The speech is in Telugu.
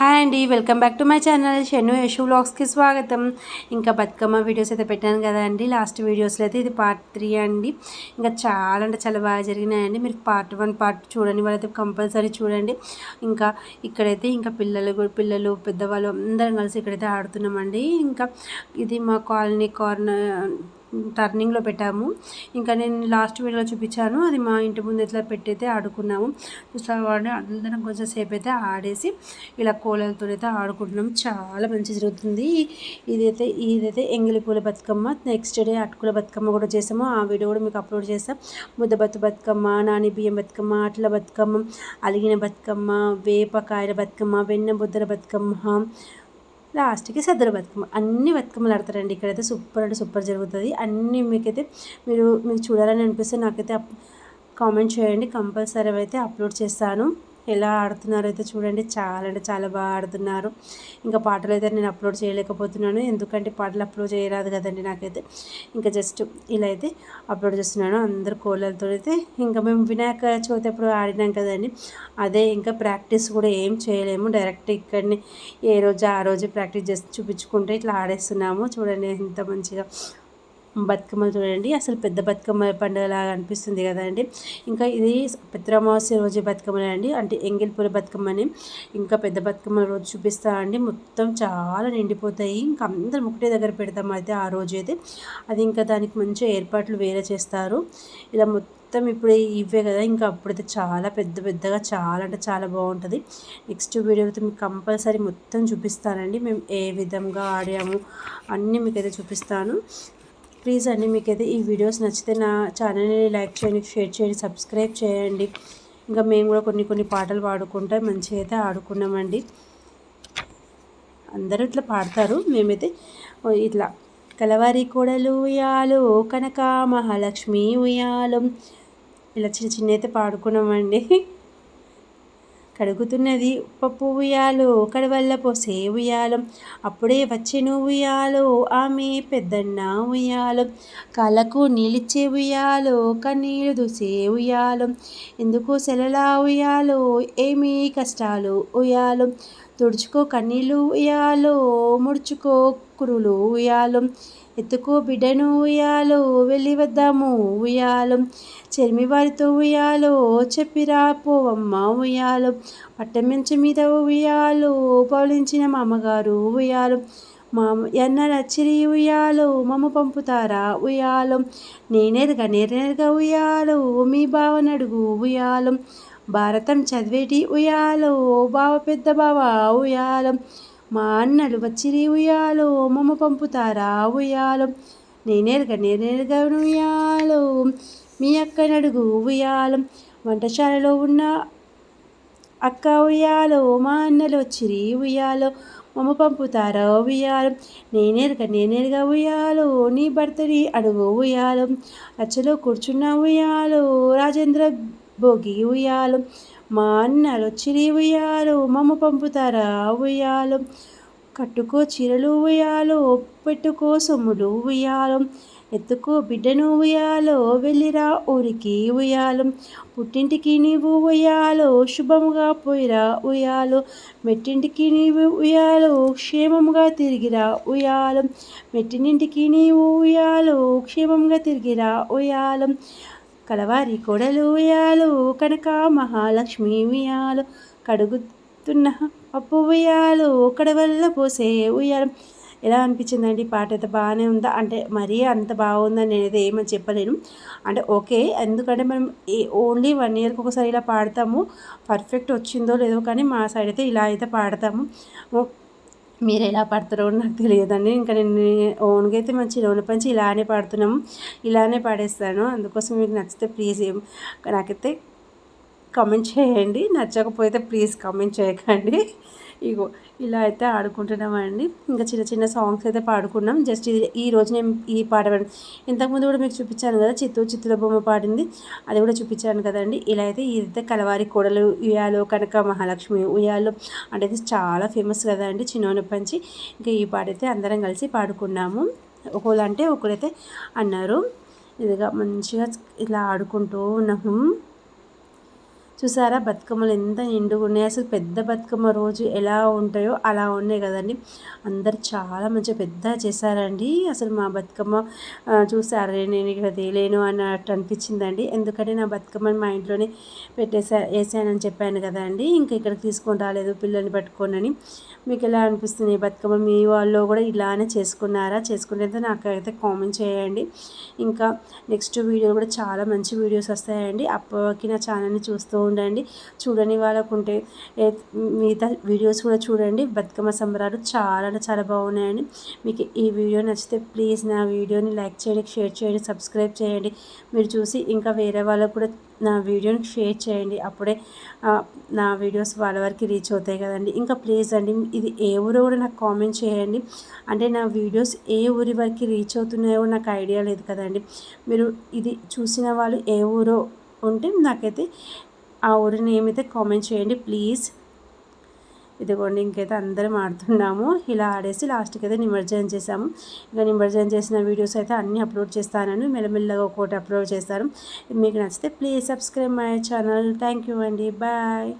హాయ్ అండి welcome back to my channel. Shennu Yashu వ్లాగ్స్కి స్వాగతం. ఇంకా బతుకమ్మ వీడియోస్ అయితే పెట్టాను కదా అండి. లాస్ట్ వీడియోస్లో అయితే ఇది పార్ట్ త్రీ అండి. ఇంకా చాలా అంటే చాలా బాగా జరిగినాయండి. మీరు పార్ట్ వన్ పార్ట్ చూడండి. వాళ్ళైతే కంపల్సరీ చూడండి. ఇంకా ఇక్కడైతే ఇంకా పిల్లలు కూడా పిల్లలు పెద్దవాళ్ళు అందరం కలిసి ఇక్కడైతే ఆడుతున్నామండి. ఇంకా ఇది మా కాలనీ కార్నర్ టర్నింగ్లో పెట్టాము. ఇంకా నేను లాస్ట్ వీడియోలో చూపించాను. అది మా ఇంటి ముందు ఇట్లా పెట్టయితే ఆడుకున్నాము. చూసావాడిని అందరం కొంచెం సేపు అయితే ఆడేసి ఇలా కోలలతో అయితే ఆడుకుంటున్నాం. చాలా మంచి జరుగుతుంది. ఇదైతే ఇదైతే ఎంగిలి పూల బతుకమ్మ. నెక్స్ట్ డే అటుకుల బతుకమ్మ కూడా చేసాము. ఆ వీడియో కూడా మీకు అప్లోడ్ చేస్తాం. ముద్దబత్తు బతుకమ్మ నాని బియ్యం బతుకమ్మ అట్ల బతుకమ్మ అలిగిన బతుకమ్మ వేపకాయల బతుకమ్మ వెన్న బుద్ధల బతుకమ్మ లాస్ట్కి సద్దరు బతుకమ్మ. అన్ని బతుకమ్మలు ఆడతారండి. ఇక్కడైతే సూపర్ అంటే సూపర్ జరుగుతుంది. అన్నీ మీకైతే మీరు మీకు చూడాలని అనిపిస్తే నాకైతే కామెంట్ చేయండి. కంపల్సరీ అయితే అప్లోడ్ చేస్తాను. ఎలా ఆడుతున్నారో అయితే చూడండి. చాలా అంటే చాలా బాగా ఆడుతున్నారు. ఇంకా పాటలు అయితే నేను అప్లోడ్ చేయలేకపోతున్నాను. ఎందుకంటే పాటలు అప్లోడ్ చేయరాదు కదండి నాకైతే. ఇంకా జస్ట్ ఇలా అయితే అప్లోడ్ చేస్తున్నాను అందరు కోళ్ళతో అయితే ఇంకా మేము వినాయక చవితి అప్పుడు ఆడినాం కదండి. అదే ఇంకా ప్రాక్టీస్ కూడా ఏం చేయలేము. డైరెక్ట్ ఇక్కడిని ఏ రోజు ఆ రోజు ప్రాక్టీస్ చేసి చూపించుకుంటే ఇట్లా ఆడేస్తున్నాము. చూడండి ఎంత మంచిగా బతుకమ్మలు చూడండి. అసలు పెద్ద బతుకమ్మ పండుగలాగా అనిపిస్తుంది కదండి. ఇంకా ఇది పిత్రమావాస్య రోజు బతుకమ్మలు అండి. అంటే ఎంగిల్పూల బతుకమ్మని ఇంకా పెద్ద బతుకమ్మ రోజు చూపిస్తా అండి. మొత్తం చాలా నిండిపోతాయి. ఇంకా అందరం ఒకటే దగ్గర పెడతాం అయితే ఆ రోజు అయితే. అది ఇంకా దానికి మంచి ఏర్పాట్లు వేరే చేస్తారు. ఇలా మొత్తం ఇప్పుడు ఇవే కదా. ఇంకా అప్పుడైతే చాలా పెద్ద పెద్దగా చాలా అంటే చాలా బాగుంటుంది. నెక్స్ట్ వీడియో అయితే మీకు కంపల్సరీ మొత్తం చూపిస్తానండి. మేము ఏ విధంగా ఆడాము అన్నీ మీకైతే చూపిస్తాను. ప్లీజ్ అండి మీకైతే ఈ వీడియోస్ నచ్చితే నా ఛానల్ని లైక్ చేయండి షేర్ చేయండి సబ్స్క్రైబ్ చేయండి. ఇంకా మేము కూడా కొన్ని కొన్ని పాటలు పాడుకుంటే మంచిగా అయితే ఆడుకున్నామండి. అందరూ ఇట్లా పాడతారు. మేమైతే ఇట్లా కలవారి కొడలు ఉయ్యాలు కనక మహాలక్ష్మి ఉయ్యాలు ఇలా చిన్న చిన్న అయితే పాడుకున్నామండి. కడుగుతున్నది పప్పు ఉయ్యాలో కడవల్ల పోసే ఉయ్యాలం. అప్పుడే వచ్చెను ఉయ్యాలో ఆమె పెద్దన్న ఉయ్యాలం. కాళ్ళకు నీళ్ళిచ్చే ఉయ్యాలో కన్నీళ్ళు దూసే ఉయ్యాలం. ఎందుకు సెలలా ఉయ్యాలో ఏమీ కష్టాలు ఉయ్యాలం. తుడుచుకో కన్నీళ్ళు ఉయ్యాలో ముడుచుకో కురులు ఉయ్యాలం ఎత్తుకో బిడ్డను ఉయ్యాలో వెళ్ళి వద్దాము ఉయ్యాలో చెరిమి వారితో ఉయ్యాలో చెప్పిరా పోవమ్మ ఉయ్యాలో పట్టమించు మీద ఉయ్యాలో పౌలించిన మామగారు ఉయ్యాలో మా ఎన్నరచ్చిరి ఉయ్యాలు ఉయ్యాలో మమ్మ పంపుతారా ఉయ్యాలు? నేనేరుగా నేరేరుగా ఉయ్యాలో మీ బావనడుగు ఉయ్యాలం. భారతం చదివేటి ఉయ్యాలో బావ పెద్ద బావ ఉయ్యాలం. మా అన్నలు వచ్చిరి ఉయ్యాలో మమ్మ పంపుతారా ఉయ్యాలు. నేనేరుగా నేనేరుగా ఉయ్యాలో మీ అక్క నడుగు ఉయ్యాలం. వంటశాలలో ఉన్న అక్క ఉయ్యాలో మా అన్నలు వచ్చిరి ఉయ్యాలో. మమ్మ పంపుతారా ఉయ్యాలం? నేనేరుగా నేనేరుగా ఉయ్యాలు నీ భర్తని అడుగు ఉయ్యాలు. అచ్చలో కూర్చున్న ఉయ్యాలు రాజేంద్ర భోగి ఉయ్యాలు. మా అన్నలు చిరి ఉయ్యాలు మమ్మ పంపుతారా ఉయ్యాలు. కట్టుకో చీరలు ఉయ్యాలో పెట్టుకో సొమ్ములు ఉయ్యాలు. ఎత్తుకో బిడ్డను ఉయ్యాలో వెళ్ళిరా ఊరికి ఉయ్యాలు. పుట్టింటికి నీవు ఉయ్యాలో శుభముగా పోయిరా ఉయ్యాలు. మెట్టింటికి నీవు ఉయ్యాలో క్షేమముగా తిరిగిరా ఉయ్యాలం. మెట్టినింటికి నీవు ఉయ్యాలో క్షేమంగా తిరిగిరా ఉయ్యాలం. కలవారి కొడలు ఉయ్యాలు కనుక మహాలక్ష్మి ఉయ్యాలు. కడుగుతున్న అప్పు ఉయ్యాలు కడవల్ల పోసే ఉయ్యాలు. ఎలా అనిపించిందండి? పాట అయితే బాగానే ఉందా? అంటే మరీ అంత బాగుందని నేనైతే ఏమని చెప్పలేను. అంటే ఓకే ఎందుకంటే మనం ఓన్లీ వన్ ఇయర్కి ఒకసారి ఇలా పాడతాము. పర్ఫెక్ట్ వచ్చిందో లేదో కానీ మా సైడ్ అయితే ఇలా అయితే పాడతాము. మీరు ఎలా పాడతారో నాకు తెలియదండి. ఇంకా నేను ఓన్గా అయితే మంచి నూనె పంచి ఇలానే పాడుతున్నాము. ఇలానే పాడేస్తాను. అందుకోసం మీకు నచ్చితే ప్లీజ్ ఏం నాకైతే కామెంట్ చేయండి. నచ్చకపోతే ప్లీజ్ కామెంట్ చేయకండి. ఇగో ఇలా అయితే ఆడుకుంటున్నామండి. ఇంకా చిన్న చిన్న సాంగ్స్ అయితే పాడుకున్నాం. జస్ట్ ఇది ఈ రోజు నేను ఈ పాట ఇంతకుముందు కూడా మీకు చూపించాను కదా చిత్తూరు చిత్తుల బొమ్మ పాడింది. అది కూడా చూపించాను కదండి. ఇలా అయితే ఇదైతే కలవారి కోడలు ఉయ్యాలో కనుక మహాలక్ష్మి ఉయ్యాలో అంటే చాలా ఫేమస్ కదండి చిన్న ఇంకా ఈ పాట అయితే అందరం కలిసి పాడుకున్నాము. ఒకళ్ళు అంటే ఒకరైతే అన్నారు. ఇదిగా మంచిగా ఇలా ఆడుకుంటూ ఉన్నాము. చూసారా? బతుకమ్మలు ఎంత నిండుగా ఉన్నాయి. అసలు పెద్ద బతుకమ్మ రోజు ఎలా ఉంటాయో అలా ఉన్నాయి కదండి. అందరు చాలా మంచిగా పెద్ద చేశారండి. అసలు మా బతుకమ్మ చూసారే? నేను ఇక్కడ తేలేను అన్నట్టు అనిపించిందండి. ఎందుకంటే నా బతుకమ్మని మా ఇంట్లోనే పెట్టేసా వేసానని చెప్పాను కదండి. ఇంకా ఇక్కడికి తీసుకొని రాలేదు పిల్లల్ని పట్టుకోనని. మీకు ఎలా అనిపిస్తుంది? బతుకమ్మ మీ వాళ్ళు కూడా ఇలానే చేసుకున్నారా? చేసుకునేది నాకైతే కామెంట్ చేయండి. ఇంకా నెక్స్ట్ వీడియో కూడా చాలా మంచి వీడియోస్ వస్తాయండి. అప్పటికి నా ఛానల్ని చూస్తూ ఉండండి. చూడని వాళ్ళకు ఉంటే మిగతా వీడియోస్ కూడా చూడండి. బతుకమ్మ సంబరాలు చాలా చాలా బాగున్నాయండి. మీకు ఈ వీడియో నచ్చితే ప్లీజ్ నా వీడియోని లైక్ చేయండి షేర్ చేయండి సబ్స్క్రైబ్ చేయండి. మీరు చూసి ఇంకా వేరే వాళ్ళకు కూడా నా వీడియోని షేర్ చేయండి. అప్పుడే నా వీడియోస్ వాళ్ళ వరకు రీచ్ అవుతాయి కదండి. ఇంకా ప్లీజ్ అండి ఇది ఏ ఊరో కూడా నాకు కామెంట్ చేయండి. అంటే నా వీడియోస్ ఏ ఊరి వరకు రీచ్ అవుతున్నాయో నాకు ఐడియా లేదు కదండి. మీరు ఇది చూసిన వాళ్ళు ఏ ఊరో ఉంటే నాకైతే ఆ ఊరి నేమ్ అయితే కామెంట్ చేయండి ప్లీజ్. ఇదిగోండి ఇంకైతే అందరం ఆడుతున్నాము. ఇలా ఆడేసి లాస్ట్కి అయితే నిమజ్జనం చేసాము. ఇంకా నిమజ్జనం చేసిన వీడియోస్ అయితే అన్నీ అప్లోడ్ చేస్తానని మెల్లమెల్లగా ఒక్కోటి అప్లోడ్ చేస్తాను మీకు నచ్చితే please subscribe my channel. Thank you అండి. బాయ్.